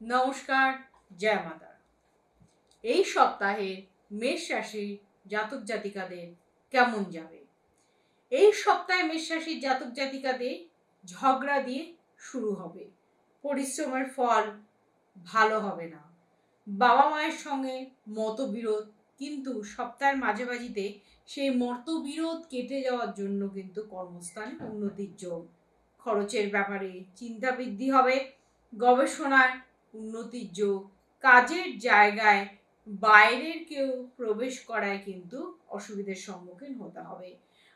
নমস্কার, জয় মাতা। এই সপ্তাহে মেষ রাশির জাতক জাতিকাদের কেমন যাবে? এই সপ্তাহে মেষ রাশির জাতক জাতিকাদের ঝগড়া দিয়ে শুরু হবে। পরিশ্রমের ফল ভালো হবে না। বাবা মায়ের সঙ্গে মতবিরোধ, কিন্তু সপ্তাহের মাঝামাঝিতে সেই মতবিরোধ কেটে যাওয়ার জন্য কিন্তু কর্মস্থানে উন্নতির যোগ খরচের ব্যাপারে চিন্তা বৃদ্ধি হবে। গবেষণায় উন্নতির যোগ। কাজের জায়গায় বাইরের কেউ প্রবেশ করায় কিন্তু অসুবিধার সম্মুখীন হতে হবে।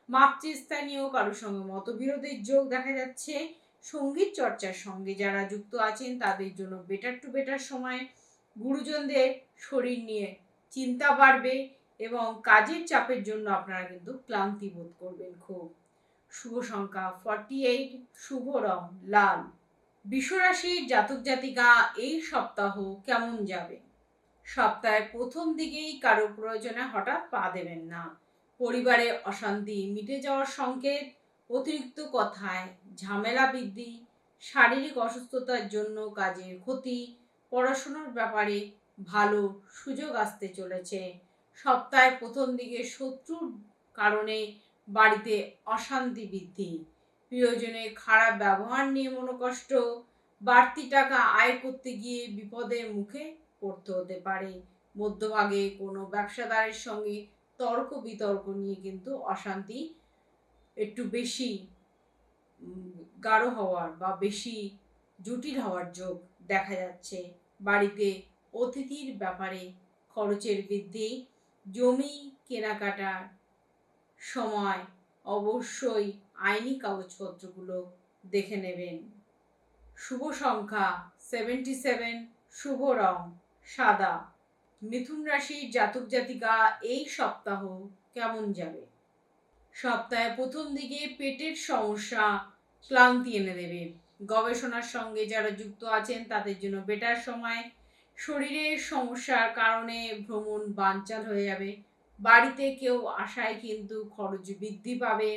মাতৃস্থানীয় কারোর সঙ্গে মতবিরোধের যোগ দেখা যাচ্ছে। সংগীত চর্চার সঙ্গে যারা যুক্ত আছেন, তাদের জন্য বেটার টু বেটার সময়। গুরুজনদের শরীর নিয়ে চিন্তা বাড়বে এবং কাজের চাপের জন্য আপনারা কিন্তু ক্লান্তি বোধ করবেন খুব। শুভ সংখ্যা ফর্টি এইট শুভ রং, লাল। বিশ্বরাশির জাতক জাতিকা এই সপ্তাহ কেমন যাবে? সপ্তাহের প্রথম দিকেই কারও প্রয়োজনে হঠাৎ পা দেবেন না। পরিবারে অশান্তি মিটে যাওয়ার সংকেত, অতিরিক্ত কথায় ঝামেলা বৃদ্ধি, শারীরিক অসুস্থতার জন্য কাজের ক্ষতি, পড়াশোনার ব্যাপারে ভালো সুযোগ আসতে চলেছে। সপ্তাহের প্রথম দিকে শত্রুর কারণে বাড়িতে অশান্তি বৃদ্ধি। প্রিয়জনের খারাপ ব্যবহার নিয়ে মনোকষ্ট, বাড়তি টাকা আয় করতে গিয়ে বিপদের মুখে পড়তে হতে পারে। মধ্যভাগে কোনো ব্যবসাদারের সঙ্গে তর্ক বিতর্ক নিয়ে কিন্তু অশান্তি একটু বেশি গাঢ় হওয়ার বা বেশি জটিল হওয়ার যোগ দেখা যাচ্ছে। বাড়িতে অতিথির ব্যাপারে খরচের বৃদ্ধি, জমি কেনাকাটার সময় অবশ্যই আইনি কাগজপত্রগুলো দেখে নেবেন। শুভ সংখ্যা সেভেন্টি সেভেন শুভ রং সাদা। মিথুন রাশির জাতক জাতিকা এই সপ্তাহ কেমন যাবে? সপ্তাহে প্রথম দিকে পেটের সমস্যা ক্লান্তি এনে দেবে। গবেষণার সঙ্গে যারা যুক্ত আছেন, তাদের জন্য বেটার সময়। শরীরের সমস্যার কারণে ভ্রমণ বানচাল হয়ে যাবে। বাড়িতে কেউ আসায় কিন্তু খরচ বৃদ্ধি পাবে।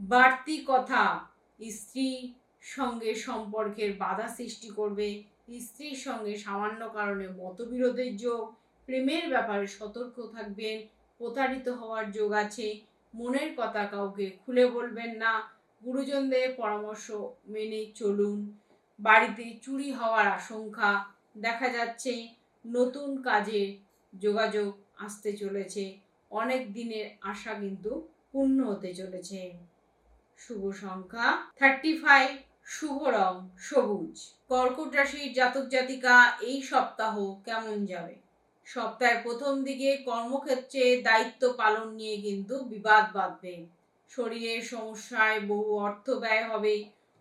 বাড়তি কথা স্ত্রী সঙ্গে সম্পর্কের বাধা সৃষ্টি করবে। স্ত্রীর সঙ্গে সামান্য কারণে মতবিরোধের যোগ, প্রেমের ব্যাপারে সতর্ক থাকবেন, প্রতারিত হওয়ার যোগ আছে। মনের কথা কাউকে খুলে বলবেন না। গুরুজনদের পরামর্শ মেনে চলুন। বাড়িতে চুরি হওয়ার আশঙ্কা দেখা যাচ্ছে। নতুন কাজে যোগাযোগ আসতে চলেছে। অনেক দিনের আশা কিন্তু পূর্ণ হতে চলেছে। শুভ সংখ্যা। থার্টি ফাইভ শুভ রং, সবুজ। কর্কট রাশির জাতক জাতিকা, এই সপ্তাহ কেমন যাবে? সপ্তাহের প্রথম দিকে কর্মক্ষেত্রে দায়িত্ব পালন নিয়ে কিন্তু বিবাদ বাঁধবে। শরীরের সমস্যায় বহু অর্থ ব্যয় হবে।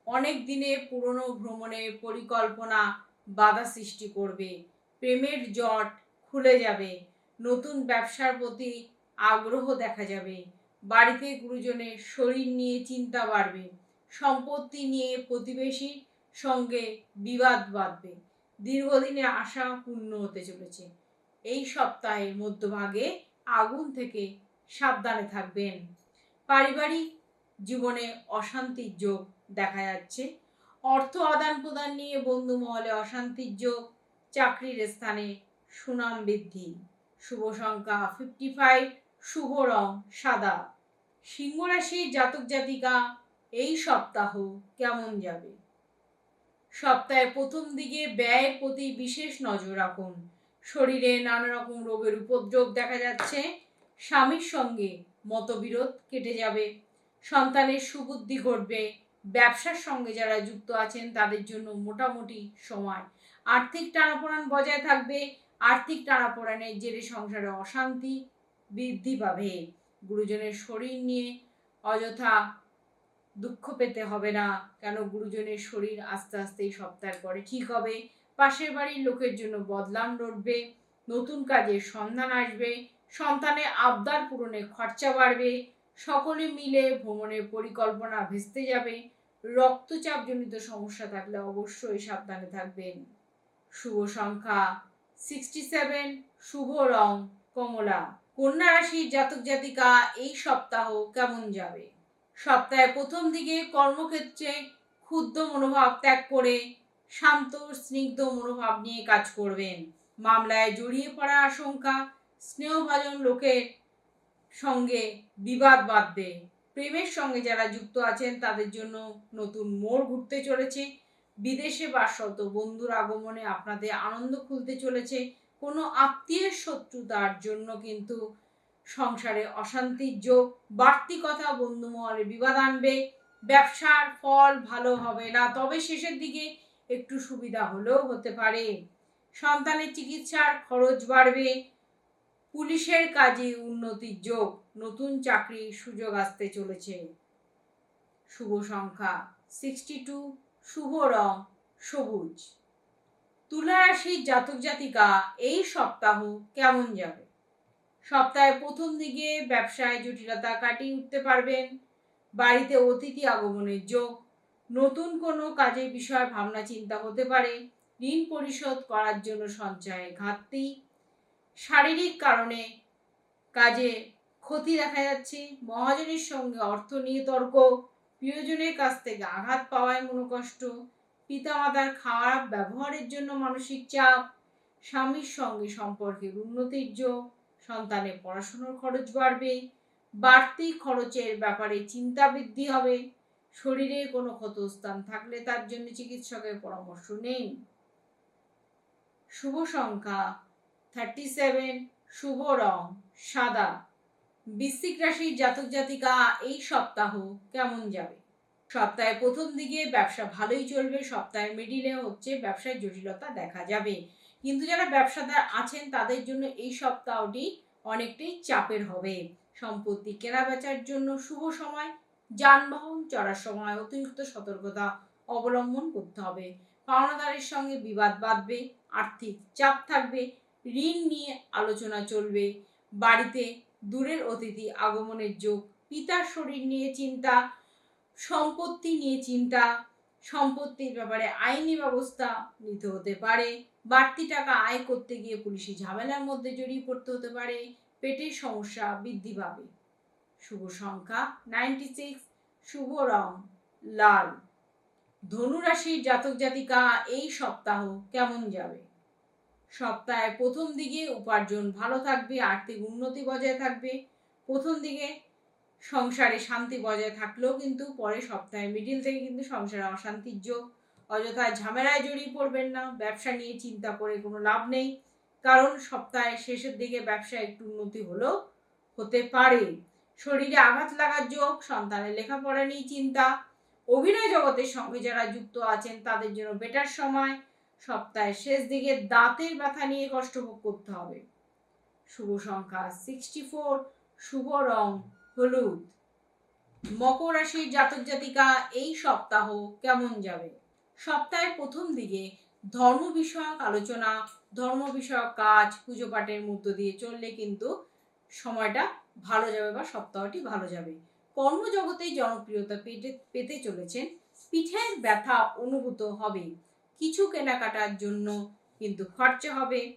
অনেক দিনে পুরনো ভ্রমণের পরিকল্পনা বাধা সৃষ্টি করবে। প্রেমের জট খুলে যাবে। নতুন ব্যবসার প্রতি আগ্রহ দেখা যাবে। বাড়িতে গুরুজনের শরীর নিয়ে চিন্তা বাড়বে, সম্পত্তি নিয়ে প্রতিবেশীর সঙ্গে বিবাদ বাঁধবে। দীর্ঘদিনে আশা পূর্ণ হতে চলেছে। এই সপ্তাহের মধ্যভাগে আগুন থেকে সাবধানে থাকবেন। পারিবারিক জীবনে অশান্তির যোগ দেখা যাচ্ছে। অর্থ আদান প্রদান নিয়ে বন্ধু মহলে অশান্তির যোগ, চাকরির স্থানে সুনাম বৃদ্ধি। শুভ সংখ্যা ফিফটি ফাইভ শুভ রং সাদা। সিংহ রাশির জাতক জাতিকা, এই সপ্তাহ কেমন যাবে? সপ্তাহের প্রথম দিকে ব্যয়ের প্রতি বিশেষ নজর রাখুন। শরীরে নানা রকম রোগের উপদ্রব দেখা যাচ্ছে। স্বামীর সঙ্গে মতবিরোধ কেটে যাবে। সন্তানের সুবুদ্ধি ঘটবে। ব্যবসার সঙ্গে যারা যুক্ত আছেন, তাদের জন্য মোটামুটি সময়। আর্থিক টানাপোড়ান বজায় থাকবে। আর্থিক টানাপোড়ানের জেরে সংসারে অশান্তি বৃদ্ধি পাবে। গুরুজনের শরীর নিয়ে অযথা দুঃখ পেতে হবে না, কেন গুরুজনের শরীর আস্তে আস্তে এই সপ্তাহের পরে ঠিক হবে। পাশের বাড়ির লোকের জন্য বদলাম লড়বে, নতুন কাজের সন্ধান আসবে, সন্তানের আবদার পূরণে খরচা বাড়বে, সকলে মিলে ভ্রমণের পরিকল্পনা ভেস্তে যাবে। রক্তচাপজনিত সমস্যা থাকলে অবশ্যই সাবধানে থাকবেন। শুভ সংখ্যা সিক্সটি সেভেন শুভ রং, কমলা। কন্যা রাশির জাতক, জাতিকা, এই সপ্তাহ কেমন যাবে? সপ্তাহের প্রথম দিকে কর্মক্ষেত্রে ক্ষুদ্র মনোভাব ত্যাগ করে শান্ত, স্নিগ্ধ মনোভাব নিয়ে কাজ করবেন। মামলায় জড়িয়ে পড়ার আশঙ্কা, স্নেহভাজন লোকের সঙ্গে বিবাদ বাঁধবে। প্রেমের সঙ্গে যারা যুক্ত আছেন, তাদের জন্য নতুন মোড় ঘুরতে চলেছে। বিদেশে বাসরত বন্ধুর আগমনে আপনাদের আনন্দ খুলতে চলেছে। কোনো আত্মীয়ের শত্রুতার জন্য কিন্তু সংসারে অশান্তির যোগ, বাড়তি কথা বন্ধু মহলে বিবাদ আনবে, ব্যবসার ফল ভালো হবে না, তবে শেষের দিকে একটু সুবিধা হলেও হতে পারে। সন্তানের চিকিৎসার খরচ বাড়বে, পুলিশের কাজে উন্নতির যোগ, নতুন চাকরির সুযোগ আসতে চলেছে। শুভ সংখ্যা সিক্সটি টু শুভ রং, সবুজ। তুলা রাশির জাতক জাতিকা এই সপ্তাহ কেমন যাবে? সপ্তাহের প্রথম দিকে ব্যবসায় জটিলতা কাটিয়ে উঠতে পারবেন, বাড়িতে অতিথি আগমনের যোগ, নতুন কোনো কাজের বিষয়ে ভাবনা চিন্তা হতে পারে, ঋণ পরিশোধ করার জন্য সঞ্চয়ে ঘাটতি, শারীরিক কারণে কাজে ক্ষতি দেখা যাচ্ছে, মহাজনের সঙ্গে অর্থ নিয়ে তর্ক, প্রিয়জনের কাছ থেকে আঘাত পাওয়ায় মনোকষ্ট পিতামাতার খারাপ ব্যবহারের জন্য মানসিক চাপ, স্বামীর সঙ্গে সম্পর্কের উন্নতির যোগ সন্তানের পড়াশুনোর খরচ বাড়বে, বাড়তি খরচের ব্যাপারে চিন্তা বৃদ্ধি হবে, শরীরে কোনো ক্ষতস্থান থাকলে তার জন্য চিকিৎসকের পরামর্শ নেই শুভ সংখ্যা থার্টি সেভেন শুভ রং সাদা। বৃশ্চিক রাশির জাতক জাতিকা এই সপ্তাহ কেমন যাবে? সপ্তাহের প্রথম দিকে ব্যবসা ভালোই চলবে, সপ্তাহের মিডিলে হচ্ছে ব্যবসায় জটিলতা দেখা যাবে। কিন্তু যারা ব্যবসাদার আছেন, তাদের জন্য এই সপ্তাহটি অনেকটাই চাপের হবে। সম্পত্তি কেনা বেচার জন্য শুভ সময়, যানবাহন চড়ার সময় অতিরিক্ত সতর্কতা অবলম্বন করতে হবে। পাওনাদারের সঙ্গে বিবাদ বাঁধবে, আর্থিক চাপ থাকবে, ঋণ নিয়ে আলোচনা চলবে, বাড়িতে দূরের অতিথি আগমনের যোগ, পিতার শরীর নিয়ে চিন্তা সম্পত্তি নিয়ে চিন্তা, সম্পত্তির ব্যাপারে আইনি ব্যবস্থা নিতে হতে পারে। বাড়তি টাকা আয় করতে গিয়ে পুলিশি ঝামেলার মধ্যে জড়িয়ে পড়তে হতে পারে। পেটের সমস্যা বৃদ্ধি পাবে। শুভ সংখ্যা নাইনটি সিক্স শুভ রং লাল। ধনুরাশির জাতক জাতিকা এই সপ্তাহ কেমন যাবে? সপ্তাহের প্রথম দিকে উপার্জন ভালো থাকবে, আর্থিক উন্নতি বজায় থাকবে। প্রথম দিকে সংসারে শান্তি বজায় থাকলেও কিন্তু পরে সপ্তাহে মিডিল থেকে কিন্তু সংসারে অশান্তির যোগ। অযথা ঝামেলায় জড়িয়ে পড়বেন না, ব্যবসা নিয়ে চিন্তা করে কোনো লাভ নেই। কারণ সপ্তাহের শেষের দিকে ব্যবসা একটু উন্নতি হলেও হতে পারে। শরীরে আঘাত লাগার যোগ, সন্তানের লেখাপড়া নিয়ে চিন্তা, অভিনয় জগতের সঙ্গে যারা যুক্ত আছেন তাদের জন্য বেটার সময়। সপ্তাহের শেষ দিকে দাঁতের ব্যথা নিয়ে কষ্ট ভোগ করতে হবে। শুভ সংখ্যা সিক্সটি ফোর শুভ রং। হলুদ। মকর রাশির জাতক জাতিকা এই সপ্তাহ কেমন যাবে? সপ্তাহের প্রথম দিকে ধর্ম বিষয়ক আলোচনা, ধর্ম বিষয়ক কাজ, পুজো পাঠের মধ্য দিয়ে চললে কিন্তু সময়টা ভালো যাবে বা সপ্তাহটি ভালো যাবে। কর্মজগতে জনপ্রিয়তা পেতে পেতে চলেছেন। পিঠের ব্যথা অনুভূত হবে। কিছু কেনাকাটার জন্য কিন্তু খরচা হবে।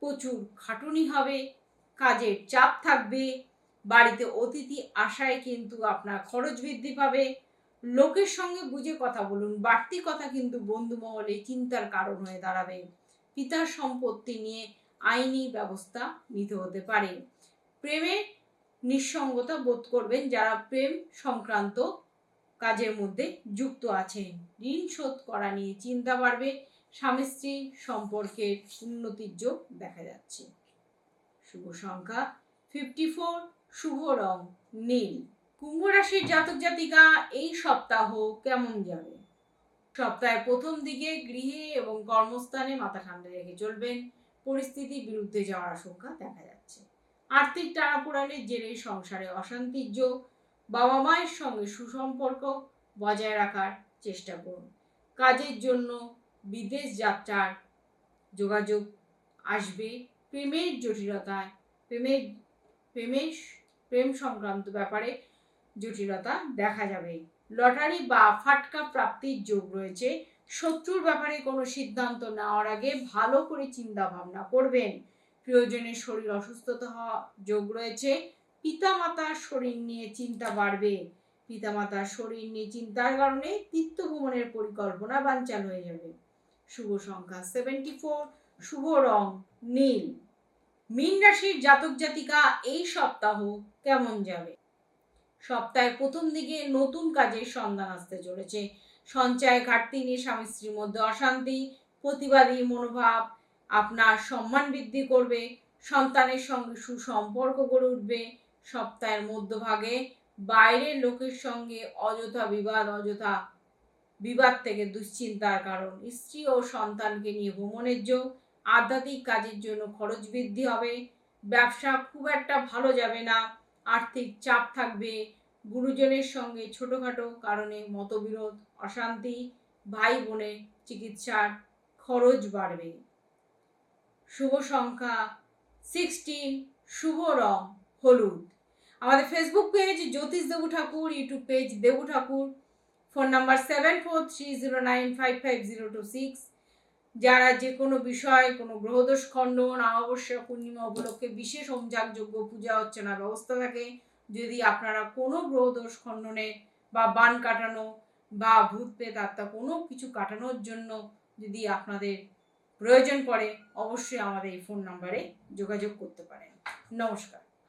প্রচুর খাটুনি হবে। কাজের চাপ থাকবে। বাড়িতে অতিথি আসায় কিন্তু আপনার খরচ বৃদ্ধি পাবে। লোকের সঙ্গে বুঝে কথা বলুন, বাড়তি কথা কিন্তু বন্ধু মহলে চিন্তার কারণ হয়ে দাঁড়াবে। পিতার সম্পত্তি নিয়ে আইনি ব্যবস্থা নিতে হতে পারে। প্রেমে নিঃসঙ্গতা বোধ করবেন যারা প্রেম সংক্রান্ত কাজের মধ্যে যুক্ত আছেন। ঋণ শোধ করা নিয়ে চিন্তা বাড়বে, স্বামী স্ত্রী সম্পর্কের উন্নতির যোগ দেখা যাচ্ছে। শুভ সংখ্যা ফিফটি ফোর শুভ রং, নীল। কুম্ভ রাশির জাতক জাতিকা, এই সপ্তাহ কেমন যাবে? সপ্তাহের প্রথম দিকে গৃহে এবং কর্মস্থানে মাথা ঠান্ডা রেখে চলবেন পরিস্থিতির বিরুদ্ধে যাওয়ার আশঙ্কা দেখা যাচ্ছে। আর্থিক টানাপোড়ানের জেরে সংসারে অশান্তির যোগ বাবা মায়ের সঙ্গে সুসম্পর্ক বজায় রাখার চেষ্টা করুন। কাজের জন্য বিদেশ যাত্রার যোগাযোগ আসবে। প্রেমের জটিলতায়, প্রেমের প্রেমের প্রেম সংক্রান্ত ব্যাপারে জটিলতা দেখা যাবে। লটারি বা ফাটকা প্রাপ্তির যোগ রয়েছে। শত্রুর ব্যাপারে কোনো সিদ্ধান্ত নেওয়ার আগে ভালো করে চিন্তা ভাবনা করবেন। প্রিয়জনের শরীর অসুস্থতা হওয়া যোগ রয়েছে। পিতামাতার শরীর নিয়ে চিন্তা বাড়বে। পিতামাতার শরীর নিয়ে চিন্তার কারণে তীর্থ ভ্রমণের পরিকল্পনা বানচাল হয়ে যাবে। শুভ সংখ্যা সেভেন্টি ফোর শুভ রং নীল। মীন রাশির জাতক জাতিকা এই সপ্তাহ কেমন যাবে? সপ্তাহের প্রথম দিকে নতুন কাজের সন্ধান আসতে চলেছে। সঞ্চয় ঘাটতি নিয়ে স্বামী স্ত্রীর মধ্যে অশান্তি, প্রতিবাদী মনোভাব, আপনার সম্মান বৃদ্ধি করবে, সন্তানের সঙ্গে সুসম্পর্ক গড়ে উঠবে, সপ্তাহের মধ্যভাগে বাইরের লোকের সঙ্গে অযথা বিবাদ অযথা বিবাদ থেকে দুশ্চিন্তার কারণ। স্ত্রী ও সন্তানকে নিয়ে ভ্রমণের যোগ, আধ্যাত্মিক কাজের জন্য খরচ বৃদ্ধি হবে, ব্যবসা খুব একটা ভালো যাবে না। আর্থিক চাপ থাকবে। গুরুজনের সঙ্গে ছোটোখাটো কারণে মতবিরোধ, অশান্তি ভাই বোনের চিকিৎসার খরচ বাড়বে। শুভ সংখ্যা সিক্সটিন শুভ রং হলুদ। আমাদের Facebook page Jyotish Debu Thakur YouTube page Debu Thakur. Phone number seven four three zero nine five five zero two six যারা যে কোনো বিষয় কোনো গ্রহদোষ খণ্ডন অমাবস্যা পূর্ণিমা উপলক্ষে বিশেষ হোমযাগযোগ্য পূজা অর্চনা ব্যবস্থা থাকে। যদি আপনারা কোনো গ্রহদোষ খণ্ডনে বা বান কাটানো বা ভূত পেত আত্মা কোনো কিছু কাটানোর জন্য যদি আপনাদের প্রয়োজন পড়ে, অবশ্যই আমাদের এই ফোন নাম্বারে যোগাযোগ করতে পারেন। নমস্কার।